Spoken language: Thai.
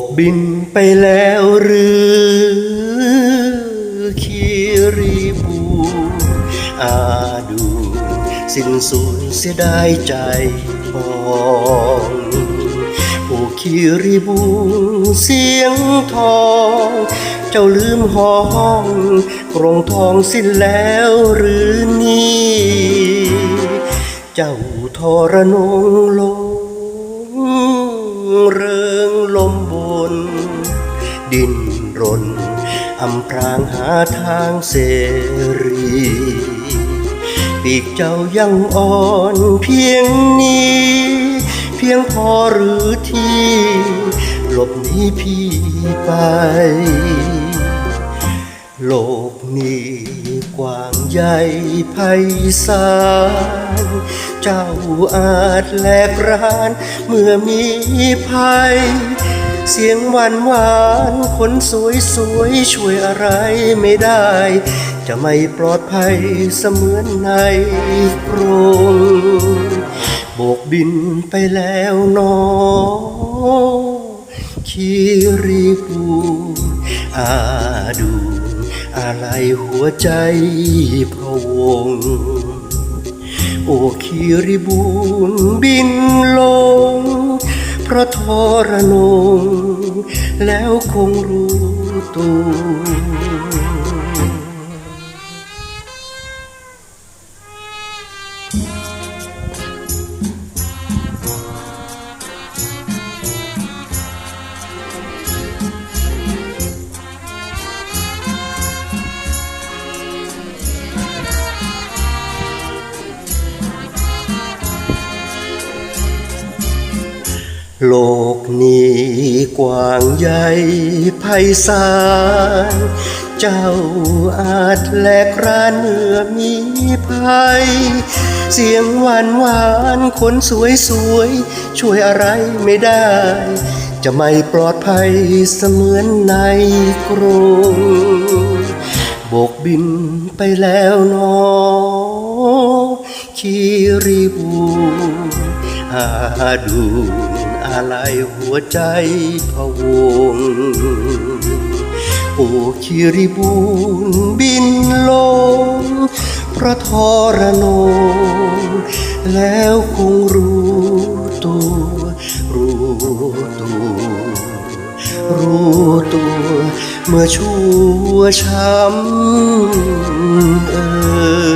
กบินไปแล้วหรือคีรีบูอาดู สิ้นสูญเสียดายใจปองโอคีรีบูเสียงทอง เจ้าลืมห้องกรงทองสิ้นแล้วหรือนี่ เจ้าทรนงลงเริง ลมบน ดินรนอำพรางหาทางเสรีปีกเจ้ายังอ่อนเพียงนี้ เพียงพอหรือที่ หลบหนีพี่ไป โลกนี้กว้างใหญ่ไพศาล เจ้าอาจแหลกราน เมื่อมีภัย เสียงหวานหวานคนสวยสวยช่วยอะไรไม่ได้ จะไม่ปลอดภัยเสมือนในกรงโบกบินไปแล้วนอคีรีปูอาดู อะไรหัวใจพะวง โอคีริบูนบินลง พระทรนง แล้วคงรู้ตัว โลกนี้กว้างใหญ่ไพศาล เจ้าอาจแลกรานเมื่อมีภัย เสียงหวานหวานคนสวยสวย ช่วยอะไรไม่ได้ จะไม่ปลอดภัยเสมือนในกรงโบกบินไปแล้วนอคีรีบู อาดูอะไรหัวใจพะวง โอคิริบูนบินลงพระทรนงแล้วคงรู้ตัว รู้ตัว รู้ตัว เมื่อชั่วช้ำเอ่ย